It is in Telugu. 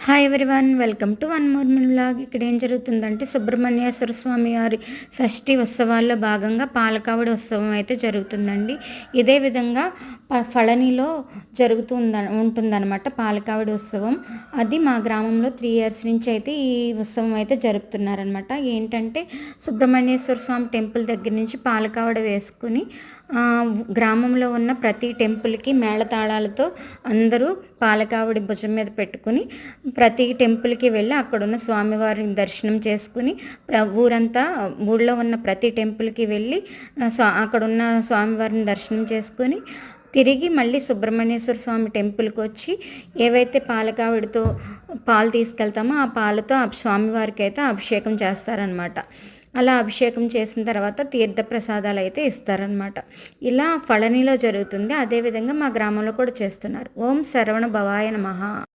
Hi one welcome to one more blog ఇక్కడ ఏం జరుగుతుందంటే సుబ్రహ్మణ్యేశ్వర స్వామి వారి షష్ఠి ఉత్సవాల్లో భాగంగా పాలకావడి ఉత్సవం అయితే జరుగుతుందండి. ఇదే విధంగా ఫళనిలో జరుగుతుంద ఉంటుందన్నమాట పాలకావడి ఉత్సవం. అది మా గ్రామంలో త్రీ ఇయర్స్ నుంచి అయితే ఈ ఉత్సవం అయితే జరుపుతున్నారనమాట ఏంటంటే సుబ్రహ్మణ్యేశ్వర స్వామి టెంపుల్ దగ్గర నుంచి పాలకావడ వేసుకుని గ్రామంలో ఉన్న ప్రతి టెంపుల్కి మేళతాళాలతో అందరూ పాలకావడి భుజం మీద పెట్టుకుని ప్రతి టెంపుల్కి వెళ్ళి అక్కడున్న స్వామివారిని దర్శనం చేసుకుని ప్ర- ఊరంతా ఊళ్ళో ఉన్న ప్రతి టెంపుల్కి వెళ్ళి స్వా- అక్కడున్న స్వామివారిని దర్శనం చేసుకుని తిరిగి మళ్ళీ సుబ్రహ్మణ్యేశ్వర స్వామి టెంపుల్కి వచ్చి ఏవైతే పాలకావిడితో పాలు తీసుకెళ్తామో ఆ పాలతో ఆ స్వామివారికి అయితే అభిషేకం చేస్తారనమాట అలా అభిషేకం చేసిన తర్వాత తీర్థ ప్రసాదాలు అయితే ఇస్తారనమాట ఇలా ఫళనిలో జరుగుతుంది. అదేవిధంగా మా గ్రామంలో కూడా చేస్తున్నారు. ఓం శరవణ భవాయ నమః.